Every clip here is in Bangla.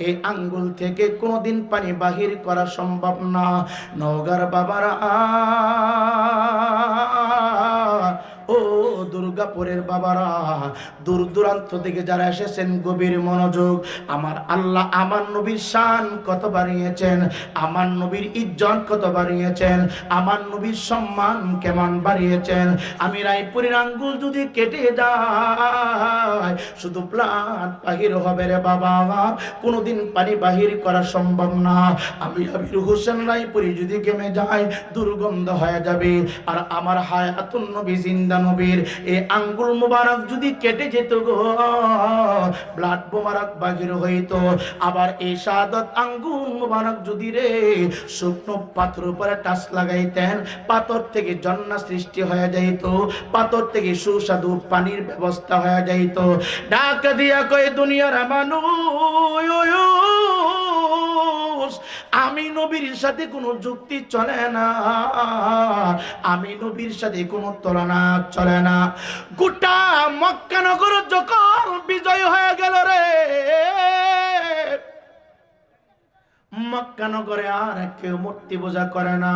এই আঙ্গুল থেকে কোনোদিন পানি বাহির করা সম্ভব না। নওগার বাবারা দুর্গাপুরের বাবারা, দূর দূরান্ত থেকে যারা এসেছেন, গভীর মনোযোগ। আমার আল্লাহ আমার নবীর শান কত বাড়িয়েছেন, আমার নবীর ইজ্জত কত বাড়িয়েছেন, আমার নবীর সম্মান কেমন বাড়িয়েছেন। আমি রায়পুরের আঙ্গুল যদি কেটে যায়, শুধু প্লাট বাহির হবে রে বাবা কোনোদিন পানি বাহির করা সম্ভব না। আমি আবির হোসেন রায়পুরি যদি গেমে যায়, দুর্গন্ধ হয়ে যাবে। আর আমার হায়াতুন নবী জিন্দা নবীর আঙ্গুল মুবারক যদি কেটে যেত গো ব্লাড মুবারক বাহির হইতো। আবার এই শাহাদত আঙ্গুল মুবারক যদি রে শুকনো পাথর উপরে টাচ লাগাইতেন, পাথর থেকে জন্না সৃষ্টি হয়ে যাইত, পাথর থেকে সুস্বাদু পানির ব্যবস্থা হয়ে যাইত। ডাক দিয়া কই দুনিয়ার মানুষ আমি নবীর সাথে কোনো যুক্তি চলে না। আমি নবীর সাথে কোনো তুলনা চলে না। গোটা মক্কানগর যখন বিজয় হয়ে গেল রে মক্কানগরে আর কেউ মূর্তি পূজা করে না।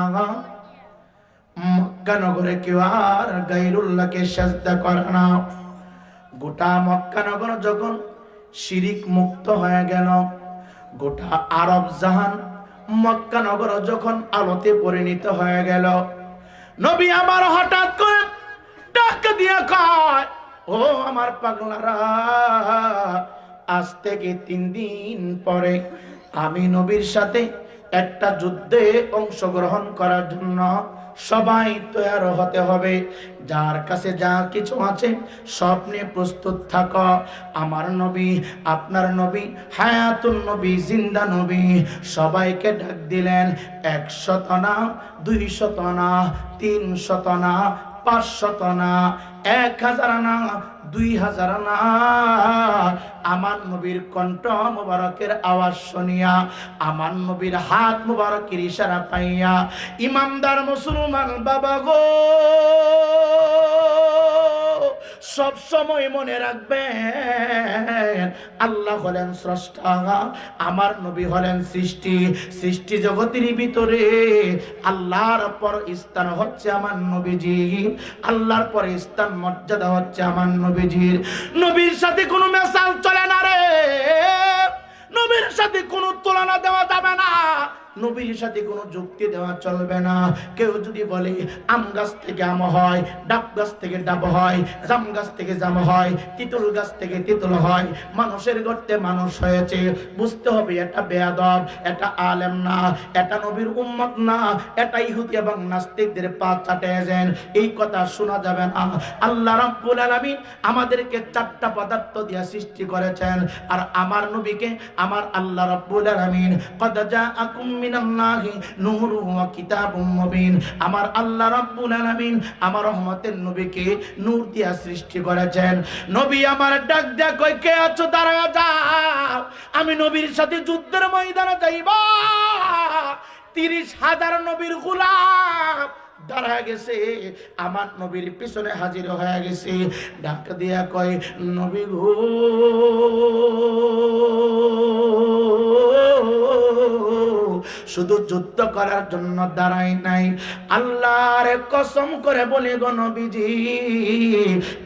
মক্কানগরে কেউ আর গাইরুল্লাহকে সাজদা করে না। গোটা মক্কানগর যখন শিরিক মুক্ত হয়ে গেল গোটা আরব জাহান মক্কানগর যখন আলোতে পরিণত হয়ে গেল, নবী আমার হঠাৎ করে ডাক দিয়ে কয়, ও আমার পাগলারা, আজ থেকে তিন দিন পরে আমি নবীর সাথে একটা যুদ্ধে অংশগ্রহণ করার জন্য সবাই তৈয়ার হতে হবে। যার কাছে যা কিছু আছে, সব নিয়ে প্রস্তুত থাক। আমার নবী, আপনার নবী হায়াতুল নবী, জিন্দা নবী, সবাইকে ডাক দিলেন, একশত না দুই শত না তিন শত না পাঁচশত না, এক হাজার না, দুই হাজার না। আমার নবীর কণ্ঠ মুবারকের আওয়াজ শুনিয়া, আমার নবীর হাত মুবারকের ইশারা পাইয়া ইমামদার মুসলমান বাবা গো। সব সময় মনে রাখবেন। আল্লাহ হলেন স্রষ্টা, আমার নবী হলেন সৃষ্টি। সৃষ্টি জগতের ভিতরে আল্লাহর পর স্থান হচ্ছে আমার নবীজি, আল্লাহর পরে স্থান মর্যাদা হচ্ছে আমার নবীজির নবীর সাথে কোনো মেসাল চলে না রে। নবীর সাথে কোনো তুলনা দেওয়া যাবে না। নবীর সাথে কোনো যুক্তি দেওয়া চলবে না। কেউ যদি বলে, আম গাছ থেকে আম হয়, ডাব গাছ থেকে ডাব হয়, জাম গাছ থেকে জাম হয়, তিতুল গাছ থেকে তিতুল হয়। মানুষের গর্তে মানুষ হয়েছে। বুঝতে হবে, এটা বেয়াদব, এটা আলেম না, এটা নবীর উম্মত না, এটা ইহুদি এবং নাস্তিকদের পা চাটেছেন এই কথা শোনা যাবে না। আল্লাহ রাব্বুল আলামিন আমাদেরকে চারটা পদার্থ দিয়ে সৃষ্টি করেছেন। আর আমার নবীকে, আমার আল্লাহ রাব্বুল আলামিন, কদ জাআকুম মিনাল্লাহি নূরুন ওয়া কিতাবুম মুবিন। আমার আল্লাহ রাব্বুল আলামিন আমার রহমতের নবীকে নূর দিয়া সৃষ্টি করেছেন। নবী আমার ডাক দেয়া কই কে আছো? দাঁড়া আমি নবীর সাথে যুদ্ধের ময়দানে যাইবা। তিরিশ হাজার নবীর গোলাম দাঁড়া গেছে। আমার নবীর পিছনে হাজির হয়ে গেছে। ডাক দিয়া কয়, নবী গো শুধু যুদ্ধ করার জন্য দাঁড়াই নাই। আল্লাহর কসম করে বলি গো নবীজি,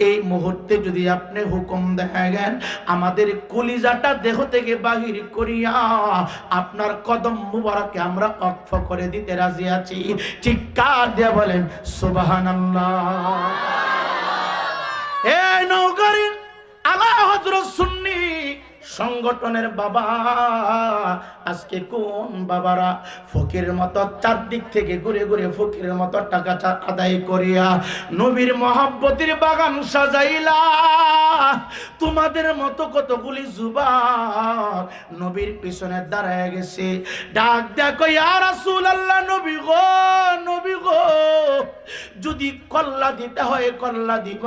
এই মুহূর্তে যদি আপনি হুকুম দেখেন আমাদের কলিজাটা দেহ থেকে বাহির করিয়া আপনার কদম মুবারকে আমরা অক্ষ করে দিতে রাজি আছি। চিৎকার দিয়ে বলেন, সুবহানাল্লাহ। এই নৌকারিন আলা হজরত সুন্নি সংগঠনের বাবা। আজকে কোন বাবারা ফকিরের মতো চারদিক থেকে ঘুরে ঘুরে ফকিরের মতো টাকা আদায় করিয়া নবীর মহাব্বতির বাগান সাজাইলা। তোমাদের মতো কতগুলি যুবক নবীর পিছনে দাঁড়ায় গেছে। ডাক দেখো, ইয়া রাসূলুল্লাহ, নবী গো নবী গো। যদি কল্লা দিতে হয়, কল্লা দিব।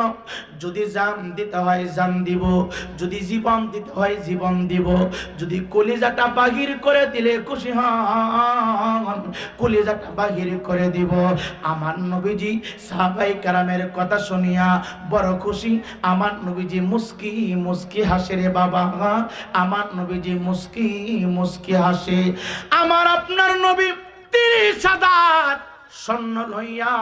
যদি জান দিতে হয়, জান দিব। যদি জীবন দিতে হয়, জীবন জীবন দিব। যদি কলিজাটা বাহির করে দিলে খুশি হন, কলিজাটা বাহির করে দিব। আমার নবীজি সাহাবাই কারামের কথা শুনিয়া বড় খুশি। আমার নবীজি মুস্কি মুস্কি হাসে রে বাবা। আমার নবীজি মুস্কি মুস্কি হাসে। আমার আপনার নবী তিরিশ হাজার স্বর্ণ লইয়া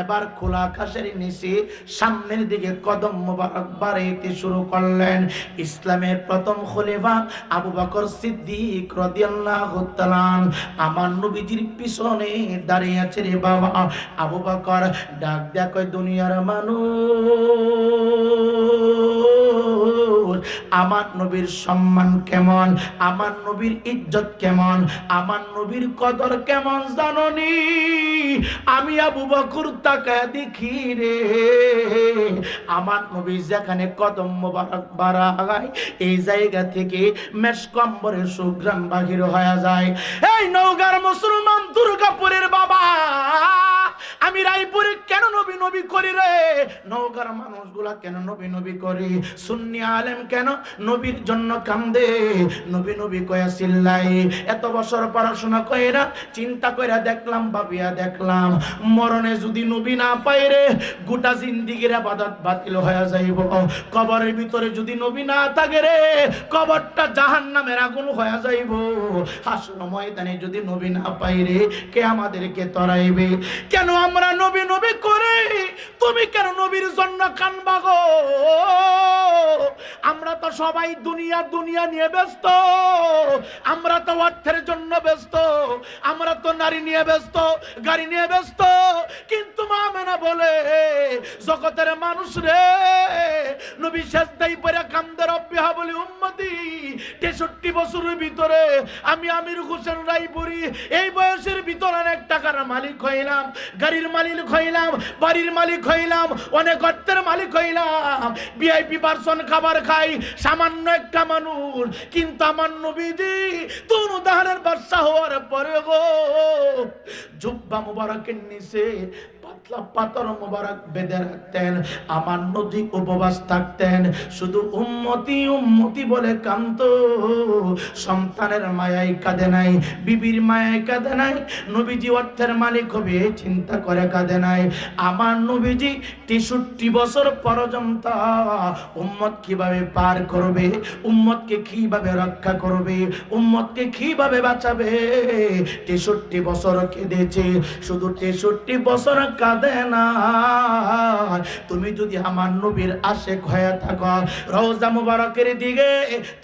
এবার খোলা আকাশের নিচে সামনের দিকে কদম মোবারক বাড়াইতে শুরু করলেন। ইসলামের প্রথম খলিফা আবু বকর সিদ্দিক রাদিয়াল্লাহু তাআলা আমার নবীজির পিছনে দাঁড়িয়ে আছে রে বাবা। আবু বকর ডাক কয়, দুনিয়ার মানুষ আমার নবীর সম্মান কেমন? আমার নবীর ইজ্জত কেমন? আমার নবীর কদর কেমন জাননি? আমি আবু বকর তাকায় দেখি রে। আমার নবী যেখানে কদম মোবারক বাড়ায়, এই জায়গা থেকে মেশকম্বরের সুগ্রাম বাহির হয়ে যায়। এই নৌকার মুসলমান দুর্গাপুরের বাবা আমি রায়পুরে কেন নবী নবী করি রে? নৌকার মানুষগুলা কেন নবী নবী করি? সুন্নি আলেম কেন নবীর জন্য কান্দে? নবী নবী কয়া চিল্লাই, এত বছর পড়াশোনা কইরা চিন্তা কইরা দেখলাম, ভাবিয়া দেখলাম, মরণে যদি নবী না পাই রে, গোটা জিন্দিগির আবাদত বাতিল হয়ে যাইব। কবরের ভিতরে যদি নবী না থাকে রে, কবরটা জাহান নামের আগুন হয়ে যাইব। হাসন ময়দানে যদি নবী না পাই রে, কে আমাদেরকে তরাইবে? কেন আমরা নবী নবী করে তুমি কেন নবীর জন্য কানবা গো আমরা তো সবাই দুনিয়া দুনিয়া নিয়ে ব্যস্ত। আমরা তো অর্থের জন্য ব্যস্ত। আমরা তো নারী নিয়ে ব্যস্ত, গাড়ি নিয়ে ব্যস্ত। কিন্তু মা মেনা বলে, জগতের মানুষ রে, নবী শেষ দাই পরে কান্দে রব্বি বলি, উম্মতি, তেষট্টি বছরের ভিতরে আমি আমির হোসেন রায়পুরি, এই বয়সের ভিতরে অনেক টাকার মালিক হইলাম, গাড়ির মালিক হইলাম, বাড়ির মালিক হইলাম, অনেক অর্থের মালিক হইলাম ভিআইপি পার্সন খাবার খাই, সামান্য একটা মানুষ, কিন্তু আমার নবীজি তনু উদাহরণের বাদশা হওয়ার পরে গো, জুব্বা মুবারকের নিচে পাতলা পাতর মোবারক বেঁধে রাখতেন, আমার নদী উপবাস থাকতেন, শুধু উম্মতি উম্মতি বলে কান্ত। সন্তানের মায়াই কাঁদে নাই, বিবির মায়াই কাঁদে নাই, নবীজি অর্থের মালিক হবে, চিন্তা করে কাঁদে নাই। আমার নবীজি তেষট্টি বছর পর্যন্ত উম্মত কীভাবে পার করবে, উম্মতকে কীভাবে রক্ষা করবে, উম্মতকে কীভাবে বাঁচাবে? তেষট্টি বছর কেঁদেছে, শুধু তেষট্টি বছর কাঁদে না। তুমি যদি আমার নবীর আশেক হয়ে থাকো, রওজা মুবারকের দিকে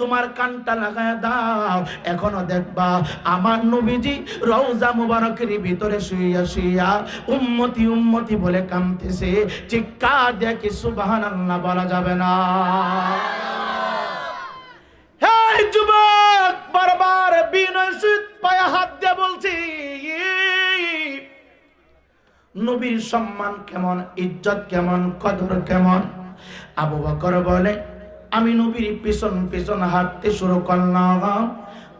তোমার কানটা লাগায় দাও। এখনও দেখবা আমার নবীজি রওজা মুবারকের ভিতরে শুইয়া শুইয়া উম্মতি উম্মতি বলে কামতেছে চিৎকার দেখি সুবহানাল্লাহ বলা যাবে না। যুবক, বারবার বিনয় সহিত পায়ে হাত নবীর সম্মান কেমন, ইজ্জত কেমন, কদর কেমন? আবু বকর বলে, আমি নবীর পিছন পিছন হাঁটতে শুরু করলাম।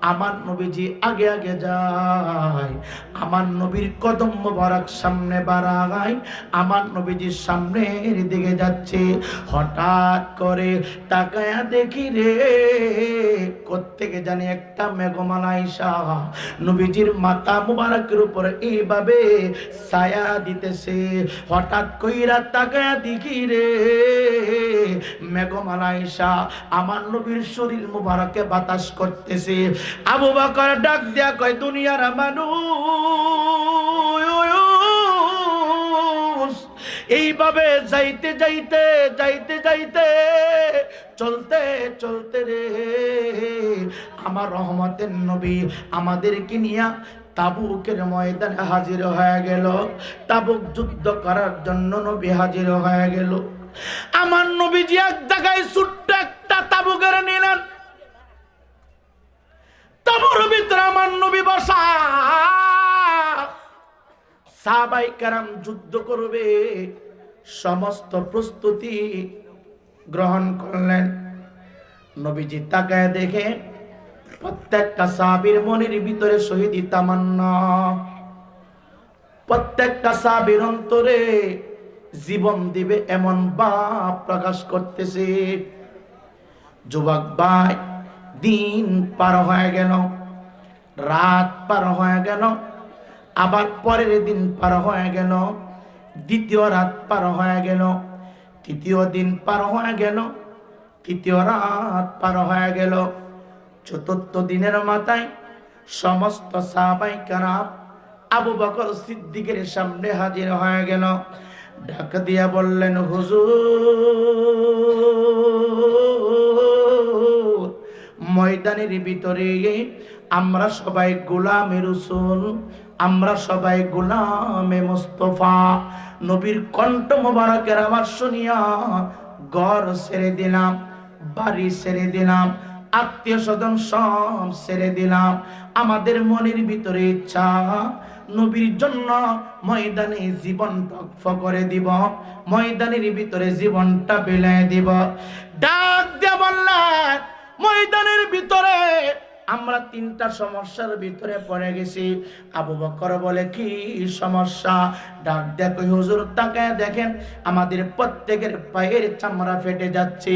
আমার নবীজি আগে আগে যায়। আমার নবীর কদম মোবারক সামনে বাড়ায়। আমার নবীজির সামনের দিকে যাচ্ছে। হঠাৎ করে তাকায়া দেখি রে, কোত্থেকে জানি একটা মেঘমান আইসা। নবীজির মাথা মুবারকের উপর এইভাবে ছায়া দিতেছে। হঠাৎ কইরা তাকায়া দেখি রে মেঘমান আইসা আমার নবীর শরীর মুবারকে বাতাস করতেছে। আবু বকর ডাক দিয়া কয়, দুনিয়ার মানুষ, এইভাবে যাইতে যাইতে যাইতে যাইতে চলতে চলতে রে। আমার রহমতের নবী আমাদেরকে নিয়া তাবুকের ময়দানে হাজির হয়ে গেল। তাবুক যুদ্ধ করার জন্য নবী হাজির হয়ে গেল। আমার নবীজি এক জায়গায় ছোট্ট একটা তাবু তাবুকের নিলেন। তাবুর ভিতরে আমার নবী বসা। সাহাবাই কারাম যুদ্ধ করবে, সমস্ত প্রস্তুতি গ্রহণ করলেন। নবীজি তাকায় দেখে প্রত্যেকটা সাহাবীর মনের ভিতরে শহীদি তামান্না। প্রত্যেকটা সাহাবীর অন্তরে জীবন দিবে এমন ভাব প্রকাশ করতেছে। যুবক ভাই, দিন পার হয়ে গেল, রাত পার হয়ে গেল, আবার পরের দিন পার হয়ে গেল, দ্বিতীয় রাত পার হয়ে গেল, তৃতীয় দিন পার হয়ে গেল, তৃতীয় রাত পার হয়ে গেল। চতুর্থ দিনের মাথায় সমস্ত সাহাবাই কারাম আবু বকর সিদ্দিকের সামনে হাজির হয়ে গেল। ডাক দিয়া বললেন, হুজুর, ময়দানের ভিতরে আমরা সবাই গোলামে রসুল, আমরা সবাই গোলামে মুস্তফা। নবীর কণ্ঠ মোবারকের আবার শুনিয়া ঘর ছেড়ে দিলাম, বাড়ি ছেড়ে দিলাম, আত্মীয় স্বজন সব ছেড়ে দিলাম। আমাদের মনের ভিতরে ইচ্ছা নবীর জন্য ময়দানে জীবন টকফ করে দিব, ময়দানের ভিতরে জীবনটা বিলাই দিব। ডাক দিয়ে বললেন, ময়দানের ভিতরে আমরা তিনটা সমস্যার ভিতরে পড়ে গেছি। আবু বকর বলে, কি সমস্যা? ডাক দেখো হুজুর তাকায় দেখেন, আমাদের প্রত্যেকের পায়ের চামড়া ফেটে যাচ্ছে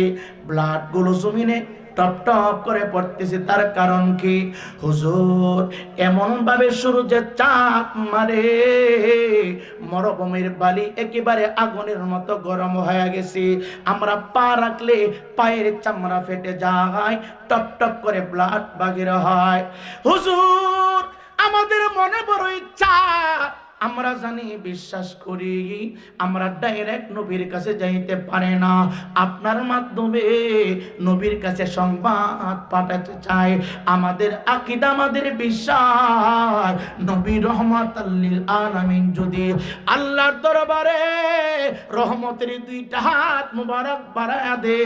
ব্লাডগুলো জমিনে টপ টপ করে পড়তেছে। তার কারণ কি? হুজুর এমন ভাবে সূর্যের চাপ মারে, মরুভূমির বালি একেবারে আগুনের মতো গরম হয়ে গেছে। আমরা পা রাখলে পায়ের চামড়া ফেটে যায়, টপ টপ করে ব্লাড বাগির হয়। হুজুর, আমাদের মনে বড় ইচ্ছা আমরা জানি, বিশ্বাস করি, আমরা ডাইরেক্ট নবীর কাছে যাইতে পারে না। আপনার মাধ্যমে নবীর কাছে সংবাদ পাঠাতে চাই। আমাদের আকিদা, আমাদের বিশ্বাস, নবী রহমত আলামিন যদি আল্লাহর দরবারে রহমতের দুইটা হাত মুবারক বাড়ায় দে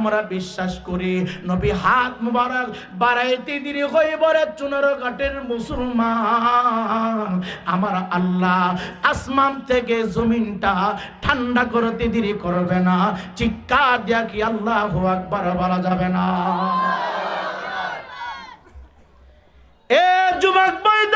আমরা বিশ্বাস করি। নবী হাত মুবারক বাড়াইতে দিলে হয়ে বড় চুনর কাঠের মুসলমান। আমার আল্লাহ আসমান থেকে জমিনটা ঠান্ডা করতে দিলে করবে না। চিকা দিয়া কি আল্লাহ আকবার বলা যাবে না। এ যুবক বৈদ্য